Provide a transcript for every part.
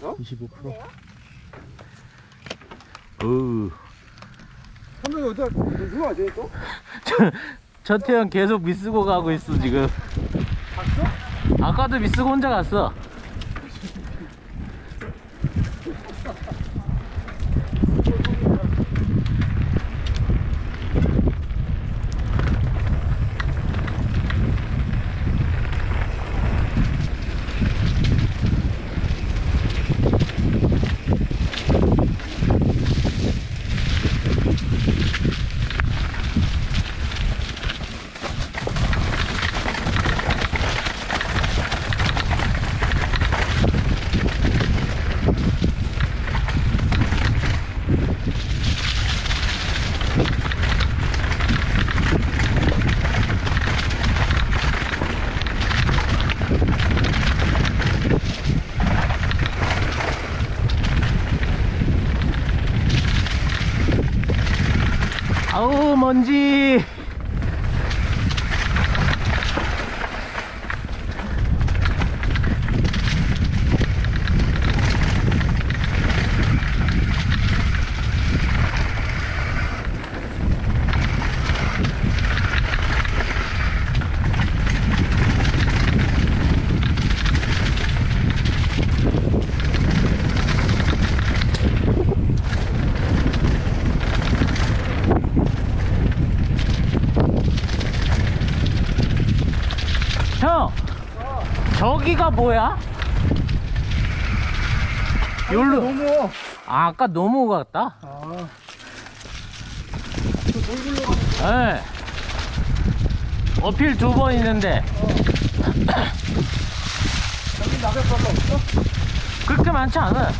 25%. 으. 선생님 어디가 누가 어디 또? 저태형 계속 미쓰고 가고 있어 지금 갔어? 아까도 미쓰고 혼자 갔어 아우 먼지 형 저기가 뭐야? 여기로 너무 아, 아까 너무 갔다 아. 저 돌 굴러가는 예. 어필 두 번 있는데 여기 낙엽밖에 없어? 그렇게 많지 않아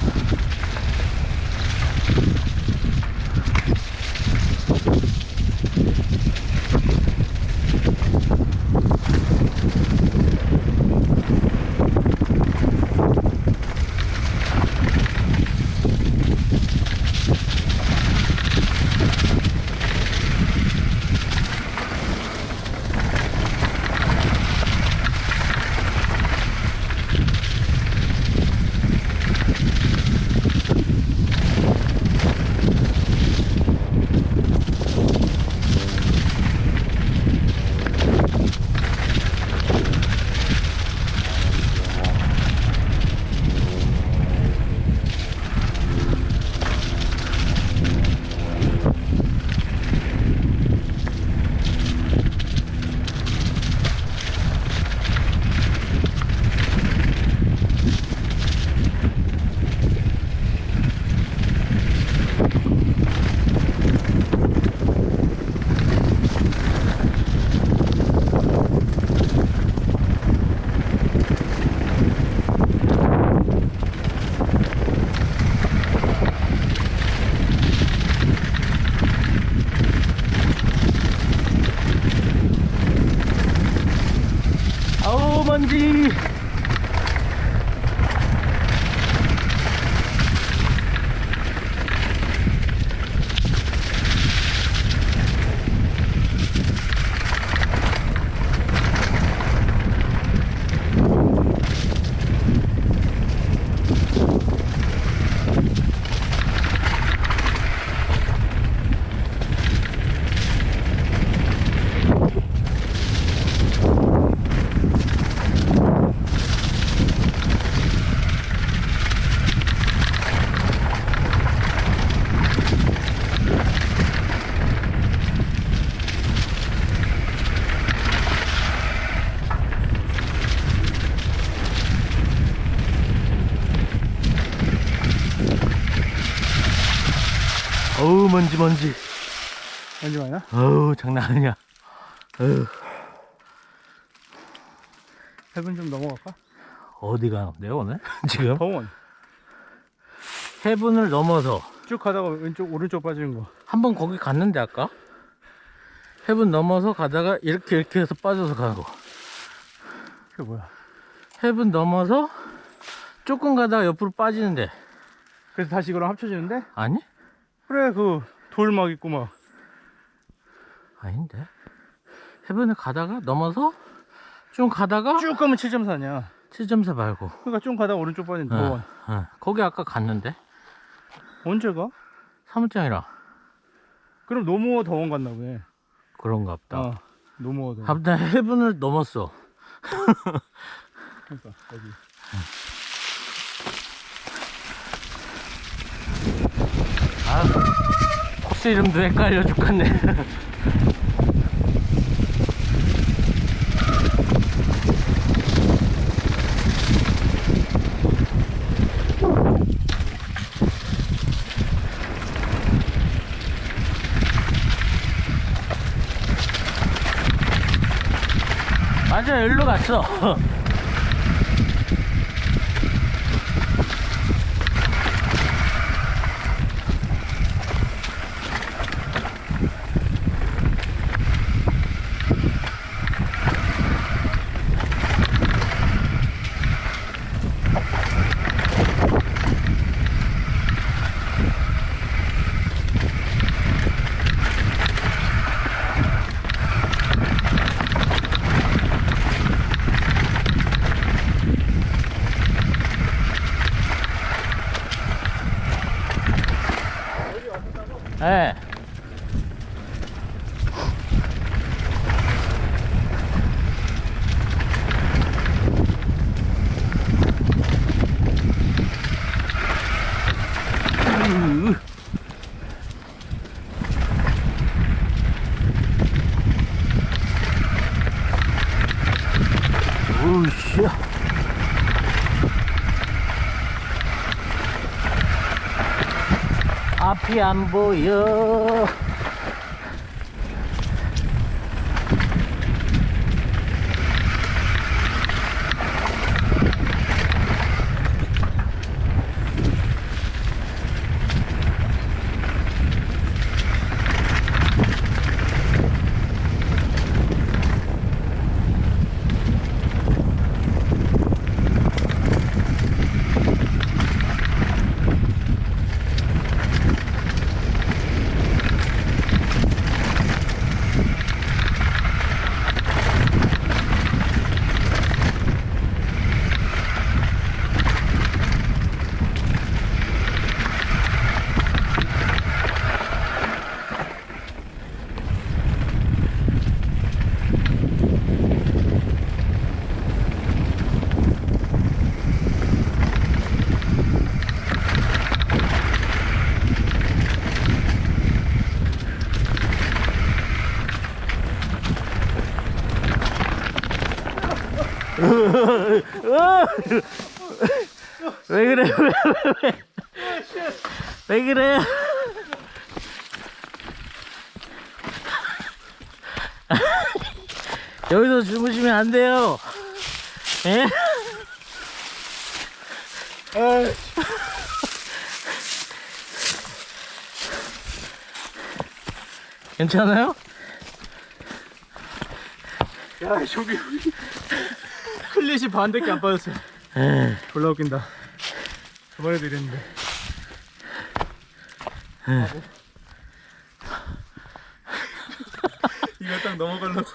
어우 먼지 먼지. 언제 와요? 어우 장난 아니야. 어우 해분 좀 넘어갈까? 어디 가는데 오늘? 지금? 병원. 해분을 넘어서. 쭉 가다가 왼쪽 오른쪽 빠지는 거. 한 번 거기 갔는데 아까? 해분 넘어서 가다가 이렇게 이렇게 해서 빠져서 가는 거. 그게 뭐야? 해분 넘어서 조금 가다가 옆으로 빠지는데. 그래서 다시 이거랑 합쳐지는데? 아니? 그래 그 돌 막 있고 막 아닌데 해분을 가다가 넘어서 좀 가다가 쭉 가면 7.4냐 7.4 말고. 그러니까 좀 가다 오른쪽 빠진 어, 노원. 어. 거기 아까 갔는데? 언제 가? 사무장이라. 그럼 노무어 더원 갔나 보네. 그런가 보다. 어, 노무어 더원. 아무튼 해븐을 넘었어. 그러니까 여기. 아, 코스 이름도 헷갈려 죽겠네. 맞아, 일로 갔어. 예. 오우씨. 앞이 안 보여. 왜 그래? 왜, 왜, 왜? 왜 그래? 여기서 주무시면 안 돼요. 예? 괜찮아요? 야 저기 클릿이 반대께 안 빠졌어. 에이, 졸라 웃긴다. 저번에도 이랬는데. 바보. 이거 딱 넘어가려고.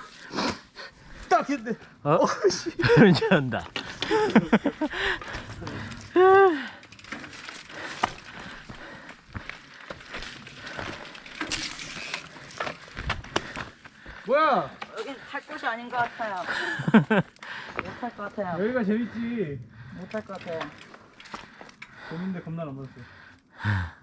딱 했는데. 어? 괜찮다. 뭐야? 여긴 탈 곳이 아닌 것 같아요. 못탈것 같아요. 여기가 재밌지. 못탈것 같아요. 재밌는데 겁나 안 받았어.